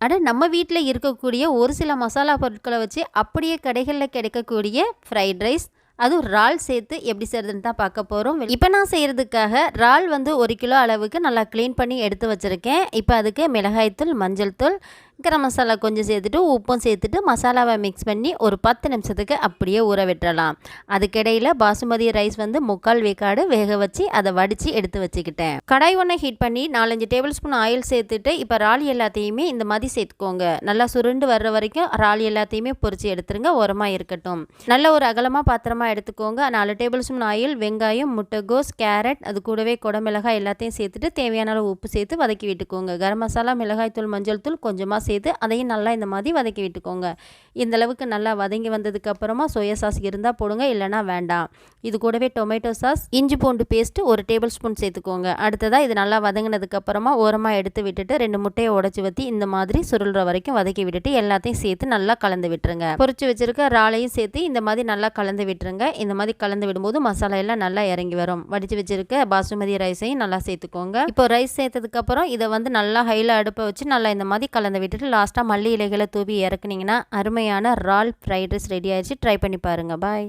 அட நம்ம வீட்டில் இருக்கக்கூடிய ஒரு சில மசாலா பொருட்களை வச்சு அப்படியே கடைகளில் கிடைக்கக்கூடிய ஃப்ரைட் ரைஸ் அதுவும் இறால் சேர்த்து எப்படி செய்கிறதுன்னு தான் பார்க்க போகிறோம் இப்போ நான் செய்கிறதுக்காக இறால் வந்து ஒரு கிலோ அளவுக்கு நல்லா க்ளீன் பண்ணி எடுத்து வச்சுருக்கேன். இப்போ அதுக்கு மிளகாய்த்தூள் மஞ்சள் தூள் கரம் மசாலா கொஞ்சம் சேர்த்துட்டு உப்பும் சேர்த்துட்டு மசாலாவை மிக்ஸ் பண்ணி ஒரு பத்து நிமிஷத்துக்கு அப்படியே ஊற விட்டுறலாம். அதுக்கிடையில் பாசுமதி ரைஸ் வந்து முக்கால் வேக்காடு வேக வச்சு அதை வடித்து எடுத்து வச்சுக்கிட்டேன். கடாய் ஒன்றை ஹீட் பண்ணி நாலஞ்சு டேபிள் ஸ்பூன் ஆயில் சேர்த்துட்டு இப்போ ராலி எல்லாத்தையுமே இந்த மாதிரி சேர்த்துக்கோங்க. நல்லா சுருண்டு வர்ற வரைக்கும் ராலி எல்லாத்தையுமே பொறிச்சு எடுத்துருங்க. உரமாக இருக்கட்டும். நல்ல ஒரு அகலமாக பாத்திரமாக எடுத்துக்கோங்க. நாலு டேபிள் ஸ்பூன் ஆயில் வெங்காயம் முட்டைகோஸ் கேரட் அது கூடவே குடமிளகாய் எல்லாத்தையும் சேர்த்துட்டு தேவையான அளவு உப்பு சேர்த்து வதக்கி விட்டுக்கோங்க. கரம் மசாலா மிளகாய் தூள் மஞ்சள் தூள் கொஞ்சமாக சேர்த்து அதையும் நல்லா இந்த மாதிரி வதக்கி விட்டுக்கோங்க. இந்தளவுக்கு நல்லா வதங்கி வந்ததுக்கப்புறமா சோயா சாஸ் இருந்தால் போடுங்க இல்லைனா வேண்டாம். இது கூடவே டொமேட்டோ சாஸ் இஞ்சி பூண்டு பேஸ்ட்டு ஒரு டேபிள் ஸ்பூன் சேர்த்துக்கோங்க. அடுத்ததாக இது நல்லா வதங்கினதுக்கப்புறமா ஓரமாக எடுத்து விட்டுட்டு ரெண்டு முட்டையை உடச்சி வற்றி இந்த மாதிரி சுருள்ற வரைக்கும் வதக்கி விட்டுட்டு எல்லாத்தையும் சேர்த்து நல்லா கலந்து விட்டுருங்க. பொறிச்சு வச்சுருக்க ராலையும் சேர்த்து இந்த மாதிரி நல்லா கலந்து விட்டுருங்க. இந்த மாதிரி கலந்து விடும்போது மசாலா எல்லாம் நல்லா இறங்கி வரும். வடித்து வச்சுருக்க பாசுமதி ரைஸையும் நல்லா சேர்த்துக்கோங்க. இப்போ ரைஸ் சேர்த்ததுக்கப்புறம் இதை வந்து நல்லா ஹையில் அடுப்பை வச்சு நல்லா இந்த மாதிரி கலந்து விட்டுட்டு லாஸ்ட்டாக மல்லி இலைகளை தூவி இறக்குனீங்கன்னா அருமையான ரால் ஃப்ரைட் ரைஸ் ரெடி ஆயிடுச்சு. ட்ரை பண்ணி பாருங்கள் பாய்